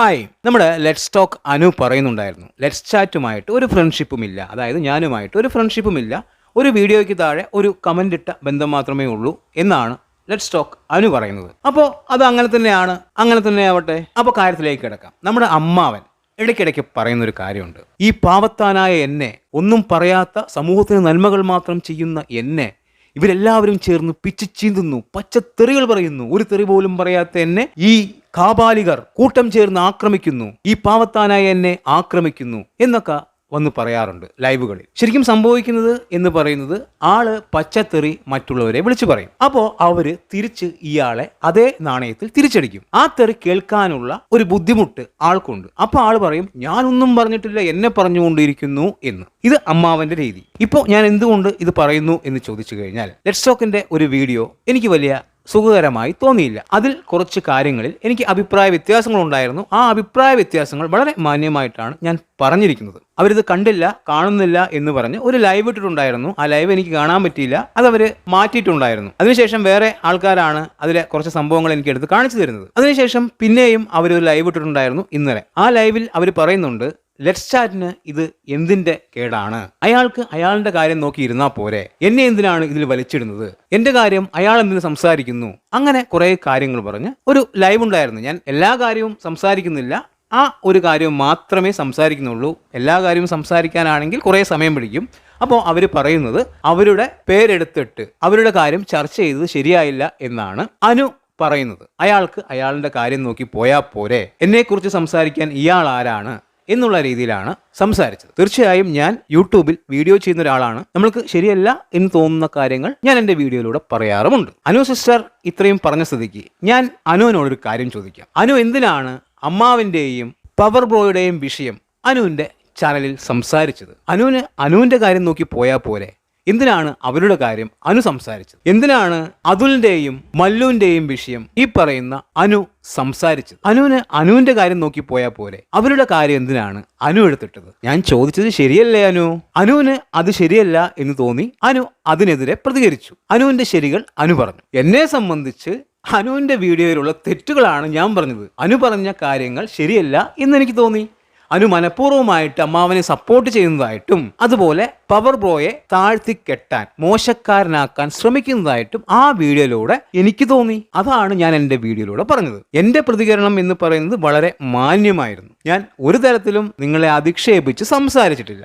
Hi നമ്മുടെ let's talk Anu പറയുന്നുണ്ടായിരുന്നു. Let's ചാറ്റുമായിട്ട് ഒരു ഫ്രണ്ട്ഷിപ്പും ഇല്ല അതായത് ഞാനുമായിട്ട് ഒരു ഫ്രണ്ട്ഷിപ്പും ഇല്ല ഒരു വീഡിയോയ്ക്ക് താഴെ ഒരു കമന്റ് ഇട്ട ബന്ധം മാത്രമേ ഉള്ളൂ എന്നാണ് ലെറ്റ്സ് ടോക്ക് അനു പറയുന്നത്. അപ്പോൾ അത് അങ്ങനെ തന്നെയാണ് അങ്ങനെ തന്നെ ആവട്ടെ. അപ്പോൾ കാര്യത്തിലേക്ക് കിടക്കാം. നമ്മുടെ അമ്മാവൻ ഇടയ്ക്കിടയ്ക്ക് പറയുന്നൊരു കാര്യമുണ്ട്. ഈ പാവത്താനായ എന്നെ ഒന്നും പറയാത്ത സമൂഹത്തിന് നന്മകൾ മാത്രം ചെയ്യുന്ന എന്നെ ഇവരെല്ലാവരും ചേർന്ന് പിച്ചു ചീന്തുന്നു പച്ചത്തെറികൾ പറയുന്നു. ഒരു തെറി പോലും പറയാത്ത എന്നെ ഈ കാബാലികർ കൂട്ടം ചേർന്ന് ആക്രമിക്കുന്നു. ഈ പാവത്താനായ എന്നെ ആക്രമിക്കുന്നു. എന്നൊക്കെ വന്ന് പറയാറുണ്ട് ലൈവുകളിൽ. ശരിക്കും സംഭവിക്കുന്നത് എന്ന് പറയുന്നത് ആൾ പച്ചത്തെറി മറ്റുള്ളവരെ വിളിച്ചു പറയും. അപ്പോൾ അവർ തിരിച്ച് ഇയാളെ അതേ നാണയത്തിൽ തിരിച്ചടിക്കും. ആ തെറി കേൾക്കാനുള്ള ഒരു ബുദ്ധിമുട്ട് ആൾക്കുണ്ട്. അപ്പൊ ആൾ പറയും ഞാനൊന്നും പറഞ്ഞിട്ടില്ല എന്നെ പറഞ്ഞുകൊണ്ടിരിക്കുന്നു എന്ന്. ഇത് അമ്മാവന്റെ രീതി. ഇപ്പോൾ ഞാൻ എന്തുകൊണ്ട് ഇത് പറയുന്നു എന്ന് ചോദിച്ചു കഴിഞ്ഞാൽ ലെറ്റ്സ് ടോക്കിന്റെ ഒരു വീഡിയോ എനിക്ക് വലിയ സുഖകരമായി തോന്നിയില്ല. അതിൽ കുറച്ച് കാര്യങ്ങളിൽ എനിക്ക് അഭിപ്രായ വ്യത്യാസങ്ങൾ ഉണ്ടായിരുന്നു ആ അഭിപ്രായ വ്യത്യാസങ്ങൾ വളരെ മാന്യമായിട്ടാണ് ഞാൻ പറഞ്ഞിരിക്കുന്നത്. അവരിത് കണ്ടില്ല കാണുന്നില്ല എന്ന് പറഞ്ഞ് ഒരു ലൈവ് ഇട്ടിട്ടുണ്ടായിരുന്നു. ആ ലൈവ് എനിക്ക് കാണാൻ പറ്റിയില്ല. അത് അവർ മാറ്റിയിട്ടുണ്ടായിരുന്നു. അതിനുശേഷം വേറെ ആൾക്കാരാണ് അതിലെ കുറച്ച് സംഭവങ്ങൾ എനിക്ക് എടുത്ത് കാണിച്ചു തരുന്നത്. അതിനുശേഷം പിന്നെയും അവർ ഒരു ലൈവ് ഇട്ടിട്ടുണ്ടായിരുന്നു ഇന്നലെ. ആ ലൈവിൽ അവർ പറയുന്നുണ്ട് ലെറ്റ്സ് സ്റ്റാറ്റിന് ഇത് എന്തിന്റെ കേടാണ്? അയാൾക്ക് അയാളുടെ കാര്യം നോക്കി പോരെ. എന്നെ എന്തിനാണ് ഇതിൽ വലിച്ചിടുന്നത്? എന്റെ കാര്യം അയാൾ എന്തിനു സംസാരിക്കുന്നു? അങ്ങനെ കുറെ കാര്യങ്ങൾ പറഞ്ഞ് ഒരു ലൈവ് ഉണ്ടായിരുന്നു. ഞാൻ എല്ലാ കാര്യവും സംസാരിക്കുന്നില്ല. ആ ഒരു കാര്യം മാത്രമേ സംസാരിക്കുന്നുള്ളൂ. എല്ലാ കാര്യവും സംസാരിക്കാനാണെങ്കിൽ കുറേ സമയം പിടിക്കും. അപ്പോൾ അവർ പറയുന്നത് അവരുടെ പേരെടുത്തിട്ട് അവരുടെ കാര്യം ചർച്ച ചെയ്തത് ശരിയായില്ല എന്നാണ് അനു പറയുന്നത്. അയാൾക്ക് അയാളുടെ കാര്യം നോക്കി പോയാൽ പോരെ. എന്നെക്കുറിച്ച് സംസാരിക്കാൻ ഇയാൾ ആരാണ്? എന്നുള്ള രീതിയിലാണ് സംസാരിച്ചത്. തീർച്ചയായും ഞാൻ യൂട്യൂബിൽ വീഡിയോ ചെയ്യുന്ന ഒരാളാണ്. നമ്മൾക്ക് ശരിയല്ല എന്ന് തോന്നുന്ന കാര്യങ്ങൾ ഞാൻ എന്റെ വീഡിയോയിലൂടെ പറയാറുമുണ്ട്. അനു സിസ്റ്റർ ഇത്രയും പറഞ്ഞ സ്ഥിതിക്ക് ഞാൻ അനുവിനോടൊരു കാര്യം ചോദിക്കാം. അനു എന്തിനാണ് അമ്മാവിന്റെയും പവർ ബ്രോയുടെയും വിഷയം അനുവിന്റെ ചാനലിൽ സംസാരിച്ചത്? അനുവിന് അനുവിന്റെ കാര്യം നോക്കി പോയാൽ പോരെ? എന്തിനാണ് അവരുടെ കാര്യം അനു സംസാരിച്ചത്? എന്തിനാണ് അതുലിന്റെയും മല്ലുവിന്റെയും വിഷയം ഈ പറയുന്ന അനു സംസാരിച്ചത്? അനുവിന് അനുവിന്റെ കാര്യം നോക്കി പോയാൽ പോലെ അവരുടെ കാര്യം എന്തിനാണ് അനു എടുത്തിട്ടത്? ഞാൻ ചോദിച്ചത് ശരിയല്ലേ അനു? അനുവിന് അത് ശരിയല്ല എന്ന് തോന്നി അനു അതിനെതിരെ പ്രതികരിച്ചു. അനുവിന്റെ ശരികൾ അനു പറഞ്ഞു. എന്നെ സംബന്ധിച്ച് അനുവിന്റെ വീഡിയോയിലുള്ള തെറ്റുകളാണ് ഞാൻ പറഞ്ഞത്. അനു പറഞ്ഞ കാര്യങ്ങൾ ശരിയല്ല എന്ന് എനിക്ക് തോന്നി. അനു മനഃപൂർവമായിട്ട് അമ്മാവനെ സപ്പോർട്ട് ചെയ്യുന്നതായിട്ടും അതുപോലെ പവർ ബ്രോയെ താഴ്ത്തി കെട്ടാൻ മോശക്കാരനാക്കാൻ ശ്രമിക്കുന്നതായിട്ടും ആ വീഡിയോയിലൂടെ എനിക്ക് തോന്നി. അതാണ് ഞാൻ എന്റെ വീഡിയോയിലൂടെ പറഞ്ഞത്. എന്റെ പ്രതികരണം എന്ന് പറയുന്നത് വളരെ മാന്യമായിരുന്നു. ഞാൻ ഒരു തരത്തിലും നിങ്ങളെ അധിക്ഷേപിച്ച് സംസാരിച്ചിട്ടില്ല.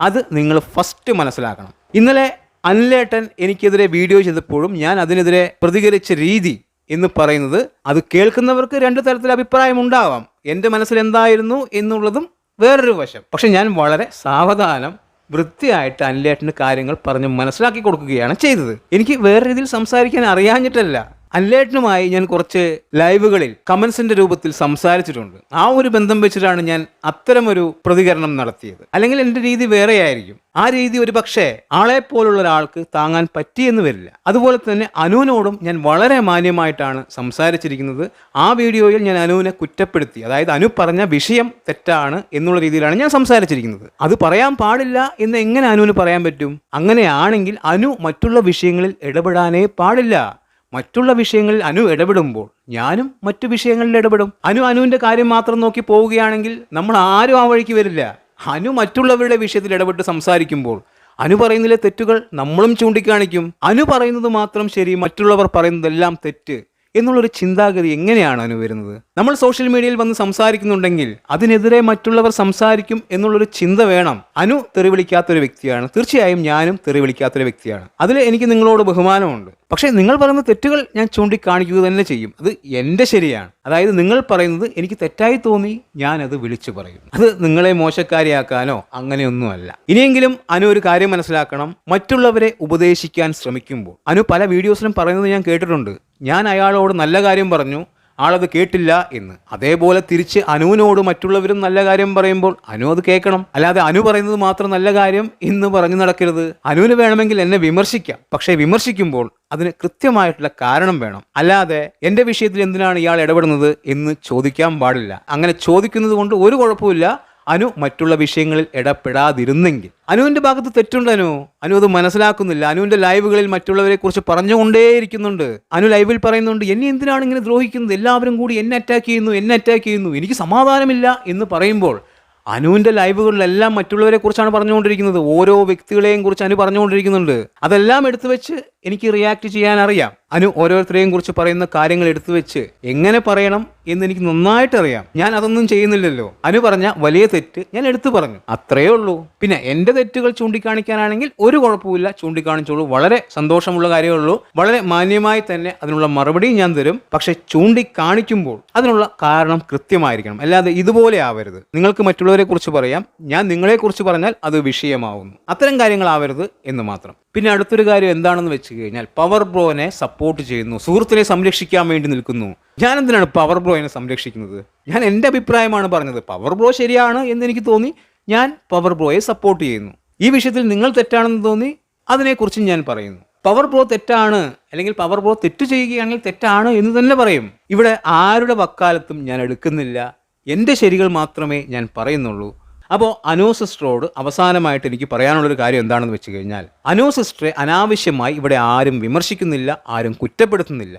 അത് നിങ്ങൾ ഫസ്റ്റ് മനസ്സിലാക്കണം. ഇന്നലെ അനിലേട്ടൻ എനിക്കെതിരെ വീഡിയോ ചെയ്തപ്പോഴും ഞാൻ അതിനെതിരെ പ്രതികരിച്ച രീതി എന്ന് പറയുന്നത് അത് കേൾക്കുന്നവർക്ക് രണ്ട് തരത്തിൽ അഭിപ്രായം ഉണ്ടാവാം. എന്റെ മനസ്സിൽ എന്തായിരുന്നു എന്നുള്ളതും വേറൊരു വശം. പക്ഷെ ഞാൻ വളരെ സാവധാനം വൃത്തിയായിട്ട് അനിലേട്ടന് കാര്യങ്ങൾ പറഞ്ഞ് മനസ്സിലാക്കി കൊടുക്കുകയാണ് ചെയ്തത്. എനിക്ക് വേറെ രീതിയിൽ സംസാരിക്കാൻ അറിയാഞ്ഞിട്ടല്ല. അനിലേട്ടനുമായി ഞാൻ കുറച്ച് ലൈവുകളിൽ കമൻസിന്റെ രൂപത്തിൽ സംസാരിച്ചിട്ടുണ്ട്. ആ ഒരു ബന്ധം വെച്ചിട്ടാണ് ഞാൻ അത്തരമൊരു പ്രതികരണം നടത്തിയത്. അല്ലെങ്കിൽ എന്റെ രീതി വേറെയായിരിക്കും. ആ രീതി ഒരു പക്ഷേ ആളെ പോലുള്ള ഒരാൾക്ക് താങ്ങാൻ പറ്റിയെന്ന് വരില്ല. അതുപോലെ തന്നെ അനുവിനോടും ഞാൻ വളരെ മാന്യമായിട്ടാണ് സംസാരിച്ചിരിക്കുന്നത്. ആ വീഡിയോയിൽ ഞാൻ അനുവിനെ കുറ്റപ്പെടുത്തി. അതായത് അനു പറഞ്ഞ വിഷയം തെറ്റാണ് എന്നുള്ള രീതിയിലാണ് ഞാൻ സംസാരിച്ചിരിക്കുന്നത്. അത് പറയാൻ പാടില്ല എന്ന് എങ്ങനെ അനുവിന് പറയാൻ പറ്റും? അങ്ങനെയാണെങ്കിൽ അനു മറ്റുള്ള വിഷയങ്ങളിൽ ഇടപെടാനേ പാടില്ല. മറ്റുള്ള വിഷയങ്ങളിൽ അനു ഇടപെടുമ്പോൾ ഞാനും മറ്റു വിഷയങ്ങളിൽ ഇടപെടും. അനു അനുവിന്റെ കാര്യം മാത്രം നോക്കി പോവുകയാണെങ്കിൽ നമ്മൾ ആരും ആ വഴിക്ക് വരില്ല. അനു മറ്റുള്ളവരുടെ വിഷയത്തിൽ ഇടപെട്ട് സംസാരിക്കുമ്പോൾ അനു പറയുന്നതിലെ തെറ്റുകൾ നമ്മളും ചൂണ്ടിക്കാണിക്കും. അനു പറയുന്നത് മാത്രം ശരി മറ്റുള്ളവർ പറയുന്നതെല്ലാം തെറ്റ്. എന്നുള്ളൊരു ചിന്താഗതി എങ്ങനെയാണ് അനു വരുന്നത്? നമ്മൾ സോഷ്യൽ മീഡിയയിൽ വന്ന് സംസാരിക്കുന്നുണ്ടെങ്കിൽ അതിനെതിരെ മറ്റുള്ളവർ സംസാരിക്കും എന്നുള്ളൊരു ചിന്ത വേണം. അനു തെറിവിളിക്കാത്തൊരു വ്യക്തിയാണ്. തീർച്ചയായും ഞാനും തെറിവിളിക്കാത്തൊരു വ്യക്തിയാണ്. അതിൽ എനിക്ക് നിങ്ങളോട് ബഹുമാനമുണ്ട്. പക്ഷേ നിങ്ങൾ പറയുന്ന തെറ്റുകൾ ഞാൻ ചൂണ്ടിക്കാണിക്കുക തന്നെ ചെയ്യും. അത് എന്റെ ശരിയാണ്. അതായത് നിങ്ങൾ പറയുന്നത് എനിക്ക് തെറ്റായി തോന്നി ഞാനത് വിളിച്ചു പറയും അത് നിങ്ങളെ മോശക്കാരിയാക്കാനോ അങ്ങനെയൊന്നുമല്ല. ഇനിയെങ്കിലും അനു ഒരു കാര്യം മനസ്സിലാക്കണം. മറ്റുള്ളവരെ ഉപദേശിക്കാൻ ശ്രമിക്കുമ്പോൾ. അനു പല വീഡിയോസിലും പറയുന്നത് ഞാൻ കേട്ടിട്ടുണ്ട്. ഞാൻ അയാളോട് നല്ല കാര്യം പറഞ്ഞു. ആളത് കേട്ടില്ല എന്ന്. അതേപോലെ തിരിച്ച് അനുവിനോട് മറ്റുള്ളവരും നല്ല കാര്യം പറയുമ്പോൾ അനു അത് കേൾക്കണം. അല്ലാതെ അനു പറയുന്നത് മാത്രം നല്ല കാര്യം എന്ന് പറഞ്ഞു നടക്കരുത്. അനുവിന് വേണമെങ്കിൽ എന്നെ വിമർശിക്കാം. പക്ഷേ വിമർശിക്കുമ്പോൾ അതിന് കൃത്യമായിട്ടുള്ള കാരണം വേണം. അല്ലാതെ എന്റെ വിഷയത്തിൽ എന്തിനാണ് ഇയാൾ ഇടപെടുന്നത് എന്ന് ചോദിക്കാൻ പാടില്ല. അങ്ങനെ ചോദിക്കുന്നത് കൊണ്ട് ഒരു കുഴപ്പമില്ല അനു മറ്റുള്ള വിഷയങ്ങളിൽ ഇടപെടാതിരുന്നെങ്കിൽ. അനുവിന്റെ ഭാഗത്ത് തെറ്റുണ്ട് അനു. അനു അത് മനസ്സിലാക്കുന്നില്ല. അനുവിന്റെ ലൈവുകളിൽ മറ്റുള്ളവരെ കുറിച്ച് പറഞ്ഞുകൊണ്ടേയിരിക്കുന്നുണ്ട്. അനു ലൈവിൽ പറയുന്നുണ്ട് എന്നെ എന്തിനാണ് ഇങ്ങനെ ദ്രോഹിക്കുന്നത്? എല്ലാവരും കൂടി എന്നെ അറ്റാക്ക് ചെയ്യുന്നു എന്നെ അറ്റാക്ക് ചെയ്യുന്നു. എനിക്ക് സമാധാനമില്ല എന്ന് പറയുമ്പോൾ അനുവിന്റെ ലൈവുകളിലെല്ലാം മറ്റുള്ളവരെ കുറിച്ചാണ് പറഞ്ഞുകൊണ്ടിരിക്കുന്നത്. ഓരോ വ്യക്തികളെയും കുറിച്ച് അനു പറഞ്ഞുകൊണ്ടിരിക്കുന്നുണ്ട്. അതെല്ലാം എടുത്തു വെച്ച് എനിക്ക് റിയാക്ട് ചെയ്യാൻ അറിയാം. അനു ഓരോരുത്തരെയും കുറിച്ച് പറയുന്ന കാര്യങ്ങൾ എടുത്തു വെച്ച് എങ്ങനെ പറയണം എന്ന് എനിക്ക് നന്നായിട്ട് അറിയാം ഞാൻ അതൊന്നും ചെയ്യുന്നില്ലല്ലോ. അനു പറഞ്ഞ വലിയ തെറ്റ് ഞാൻ എടുത്തു പറഞ്ഞു. അത്രയേ ഉള്ളൂ. പിന്നെ എന്റെ തെറ്റുകൾ ചൂണ്ടിക്കാണിക്കാനാണെങ്കിൽ ഒരു കുഴപ്പമില്ല ചൂണ്ടിക്കാണിച്ചോളൂ. വളരെ സന്തോഷമുള്ള കാര്യമേ ഉള്ളൂ. വളരെ മാന്യമായി തന്നെ അതിനുള്ള മറുപടിയും ഞാൻ തരും. പക്ഷെ ചൂണ്ടിക്കാണിക്കുമ്പോൾ അതിനുള്ള കാരണം കൃത്യമായിരിക്കണം. അല്ലാതെ ഇതുപോലെ ആവരുത്. നിങ്ങൾക്ക് മറ്റുള്ളവരെ കുറിച്ച് പറയാം. ഞാൻ നിങ്ങളെ കുറിച്ച് പറഞ്ഞാൽ അത് വിഷയമാവുന്നു. അത്തരം കാര്യങ്ങളാവരുത് എന്ന് മാത്രം. പിന്നെ അടുത്തൊരു കാര്യം എന്താണെന്ന് വെച്ച് കഴിഞ്ഞാൽ പവർ ബ്രോനെ സപ്പോർട്ട് ചെയ്യുന്നു. സുഹൃത്തിനെ സംരക്ഷിക്കാൻ വേണ്ടി നിൽക്കുന്നു. ഞാൻ എന്തിനാണ് പവർ ബ്രോയിനെ സംരക്ഷിക്കുന്നത്? ഞാൻ എന്റെ അഭിപ്രായമാണ് പറഞ്ഞത്. പവർ ബ്രോ ശരിയാണ് എന്ന് എനിക്ക് തോന്നി. ഞാൻ പവർ ബ്രോയെ സപ്പോർട്ട് ചെയ്യുന്നു. ഈ വിഷയത്തിൽ നിങ്ങൾ തെറ്റാണെന്ന് തോന്നി. അതിനെക്കുറിച്ച് ഞാൻ പറയുന്നു. പവർ ബ്രോ തെറ്റാണ് അല്ലെങ്കിൽ പവർ ബ്രോ തെറ്റ് ചെയ്യുകയാണെങ്കിൽ തെറ്റാണ് എന്ന് തന്നെ പറയും. ഇവിടെ ആരുടെ വക്കാലത്തും ഞാൻ എടുക്കുന്നില്ല. എന്റെ ശരികൾ മാത്രമേ ഞാൻ പറയുന്നുള്ളൂ. അപ്പോൾ അനു സിസ്റ്ററോട് അവസാനമായിട്ട് എനിക്ക് പറയാനുള്ളൊരു കാര്യം എന്താണെന്ന് വെച്ച് കഴിഞ്ഞാൽ അനു സിസ്റ്ററെ അനാവശ്യമായി ഇവിടെ ആരും വിമർശിക്കുന്നില്ല ആരും കുറ്റപ്പെടുത്തുന്നില്ല.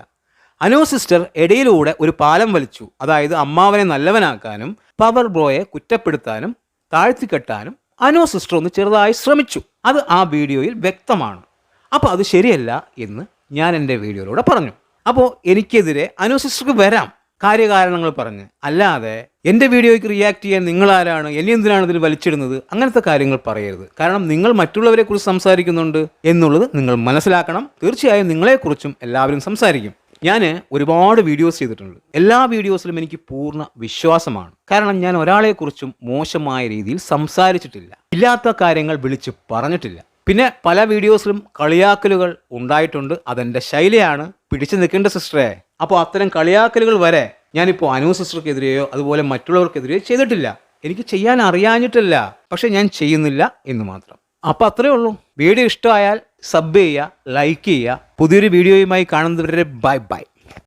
അനു സിസ്റ്റർ ഇടയിലൂടെ ഒരു പാലം വലിച്ചു. അതായത് അമ്മാവനെ നല്ലവനാക്കാനും പവർ ബ്രോയെ കുറ്റപ്പെടുത്താനും താഴ്ത്തിക്കെട്ടാനും അനു സിസ്റ്റർ ഒന്ന് ചെറുതായി ശ്രമിച്ചു. അത് ആ വീഡിയോയിൽ വ്യക്തമാണ്. അപ്പോൾ അത് ശരിയല്ല എന്ന് ഞാൻ എന്റെ വീഡിയോയിലൂടെ പറഞ്ഞു. അപ്പോൾ എനിക്കെതിരെ അനു സിസ്റ്റർക്ക് വരാം. കാര്യകാരണങ്ങൾ പറഞ്ഞ്. അല്ലാതെ എന്റെ വീഡിയോയ്ക്ക് റിയാക്ട് ചെയ്യാൻ നിങ്ങളാരാണ് എന്നെ എന്തിനാണ് ഇതിൽ വലിച്ചിടുന്നത്? അങ്ങനത്തെ കാര്യങ്ങൾ പറയരുത്. കാരണം നിങ്ങൾ മറ്റുള്ളവരെ കുറിച്ച് സംസാരിക്കുന്നുണ്ട് എന്നുള്ളത് നിങ്ങൾ മനസ്സിലാക്കണം. തീർച്ചയായും നിങ്ങളെക്കുറിച്ചും എല്ലാവരും സംസാരിക്കും. ഞാൻ ഒരുപാട് വീഡിയോസ് ചെയ്തിട്ടുണ്ട്. എല്ലാ വീഡിയോസിലും എനിക്ക് പൂർണ വിശ്വാസമാണ്. കാരണം ഞാൻ ഒരാളെക്കുറിച്ചും മോശമായ രീതിയിൽ സംസാരിച്ചിട്ടില്ല. ഇല്ലാത്ത കാര്യങ്ങൾ വിളിച്ച് പറഞ്ഞിട്ടില്ല. പിന്നെ പല വീഡിയോസിലും കളിയാക്കലുകൾ ഉണ്ടായിട്ടുണ്ട്. അതെന്റെ ശൈലിയാണ് പിടിച്ചു നിൽക്കേണ്ട സിസ്റ്ററെ. അപ്പോൾ അത്തരം കളിയാക്കലുകൾ വരെ ഞാനിപ്പോൾ അനു സിസ്റ്റർക്കെതിരെയോ അതുപോലെ മറ്റുള്ളവർക്കെതിരെയോ ചെയ്തിട്ടില്ല. എനിക്ക് ചെയ്യാൻ അറിയാഞ്ഞിട്ടില്ല. പക്ഷെ ഞാൻ ചെയ്യുന്നില്ല എന്ന് മാത്രം. അപ്പോൾ അത്രയേ ഉള്ളൂ. വീഡിയോ ഇഷ്ടമായാൽ സബ് ചെയ്യുക ലൈക്ക് ചെയ്യുക. പുതിയൊരു വീഡിയോയുമായി കാണുന്നവരെ ബൈ ബൈ.